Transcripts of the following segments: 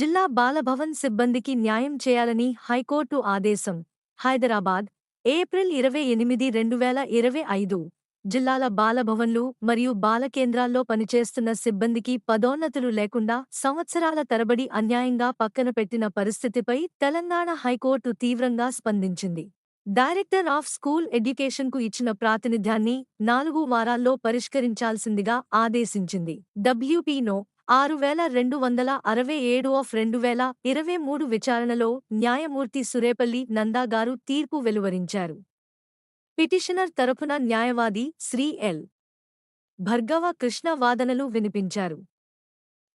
జిల్లా బాలభవన్ సిబ్బందికి న్యాయం చేయాలని హైకోర్టు ఆదేశం. హైదరాబాద్ ఏప్రిల్ ఇరవై ఎనిమిది రెండు వేల ఇరవై ఐదు. జిల్లాల బాలభవన్లు మరియు బాల కేంద్రాల్లో పనిచేస్తున్న సిబ్బందికి పదోన్నతులు లేకుండా సంవత్సరాల తరబడి అన్యాయంగా పక్కన పెట్టిన పరిస్థితిపై తెలంగాణ హైకోర్టు తీవ్రంగా స్పందించింది. డైరెక్టర్ ఆఫ్ స్కూల్ ఎడ్యుకేషన్కు ఇచ్చిన ప్రాతినిధ్యాన్ని నాలుగు వారాల్లో పరిష్కరించాల్సిందిగా ఆదేశించింది. డబ్ల్యూపీనో ఆరు వేల రెండు వందల అరవై ఏడు ఆఫ్ రెండు వేల ఇరవై మూడు విచారణలో న్యాయమూర్తి సురేపల్లి నందా గారు తీర్పు వెలువరించారు. పిటిషనర్ తరపున న్యాయవాది శ్రీ ఎల్. భర్గవ కృష్ణ వాదనలు వినిపించారు.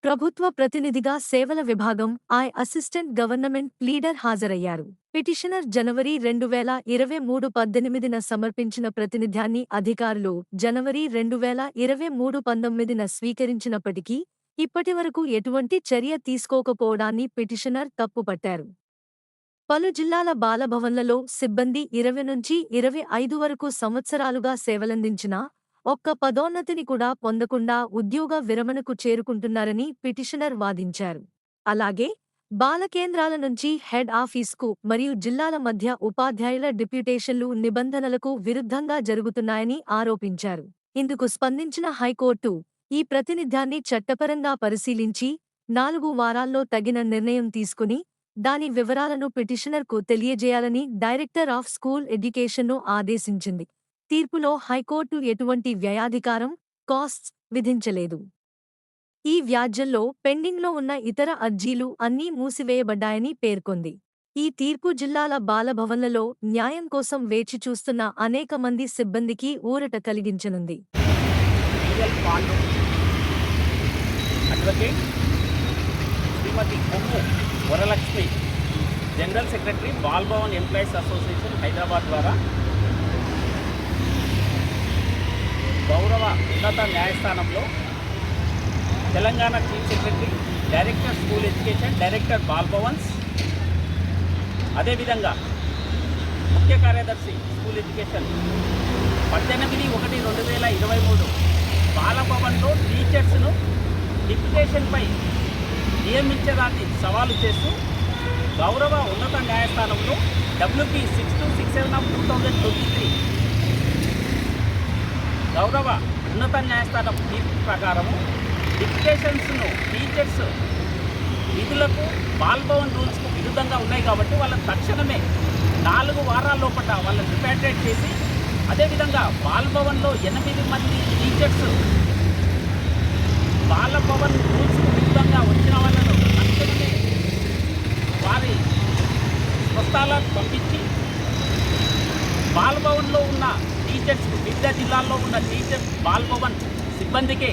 ప్రభుత్వ ప్రతినిధిగా సేవల విభాగం ఐ అసిస్టెంట్ గవర్నమెంట్ లీడర్ హాజరయ్యారు. పిటిషనర్ జనవరి రెండు వేల ఇరవై మూడు పద్దెనిమిదిన సమర్పించిన ప్రతినిధ్యాన్ని అధికారులు జనవరి రెండు వేల ఇరవై మూడు పంతొమ్మిదిన స్వీకరించినప్పటికీ ఇప్పటివరకు ఎటువంటి చర్య తీసుకోకపోవడాన్ని పిటిషనర్ తప్పుపట్టారు. పలు జిల్లాల బాలభవన్లలో సిబ్బంది ఇరవై నుంచి ఇరవై ఐదు వరకు సంవత్సరాలుగా సేవలందించినా ఒక్క పదోన్నతిని కూడా పొందకుండా ఉద్యోగ విరమణకు చేరుకుంటున్నారని పిటిషనర్ వాదించారు. అలాగే బాలకేంద్రాల నుంచి హెడ్ ఆఫీస్కు మరియు జిల్లాల మధ్య ఉపాధ్యాయుల డిప్యూటేషన్లు నిబంధనలకు విరుద్ధంగా జరుగుతున్నాయని ఆరోపించారు. ఇందుకు స్పందించిన హైకోర్టు ఈ ప్రతినిధ్యాన్ని చట్టపరంగా పరిశీలించి నాలుగు వారాల్లో తగిన నిర్ణయం తీసుకుని దాని వివరాలను పిటిషనర్కు తెలియజేయాలని డైరెక్టర్ ఆఫ్ స్కూల్ ఎడ్యుకేషన్ను ఆదేశించింది. తీర్పులో హైకోర్టు ఎటువంటి వ్యయాధికారం కాస్ట్స్ విధించలేదు. ఈ వ్యాజ్యంలో పెండింగ్లో ఉన్న ఇతర అర్జీలు అన్నీ మూసివేయబడ్డాయని పేర్కొంది. ఈ తీర్పు జిల్లాల బాలభవన్లలో న్యాయం కోసం వేచి చూస్తున్న అనేక మంది సిబ్బందికి ఊరట కలిగించనుంది. Shrimati Kommu Varalakshmi general secretary Balbhavan employees association Hyderabad ద్వారా గౌరవ ఉన్నత న్యాయస్థానంలో Telangana chief secretary director school education director Bal Bhavans. అదేవిధంగా ముఖ్య కార్యదర్శి స్కూల్ ఎడ్యుకేషన్. పద్దెనిమిది ఒకటి రెండు వేల ఇరవై మూడు బాలభవన్లో టీచర్స్ను డిప్యుటేషన్పై నియమించడాన్ని సవాలు చేస్తూ గౌరవ ఉన్నత న్యాయస్థానంలో WP six two six seven of two thousand twenty three. గౌరవ ఉన్నత న్యాయస్థానం తీర్పు ప్రకారము డిప్యుటేషన్స్ను టీచర్స్ విధులకు బాల్భవన్ రూల్స్కు విరుద్ధంగా ఉన్నాయి కాబట్టి వాళ్ళని తక్షణమే నాలుగు వారాల లోపల వాళ్ళని రిపాట్రేట్ చేసి అదేవిధంగా బాల్భవన్లో ఎనిమిది మంది టీచర్స్ బాలభవన్ రూల్స్కు విరుద్ధంగా వచ్చిన వాళ్ళను తక్షణమే వారి స్వస్థాలకు పంపించి బాల్భవన్లో ఉన్న టీచర్స్ వివిధ జిల్లాల్లో ఉన్న టీచర్స్ బాల్భవన్ సిబ్బందికే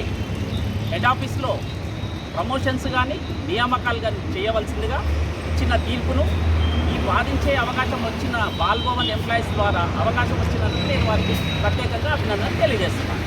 హెడ్ ఆఫీస్లో ప్రమోషన్స్ కానీ నియామకాలు కానీ చేయవలసిందిగా ఇచ్చిన తీర్పును ఈ వాదించే అవకాశం వచ్చిన బాల్భవన్ ఎంప్లాయీస్ ద్వారా అవకాశం వచ్చినందుకు నేను వారికి ప్రత్యేకంగా అభినందన తెలియజేస్తున్నాను.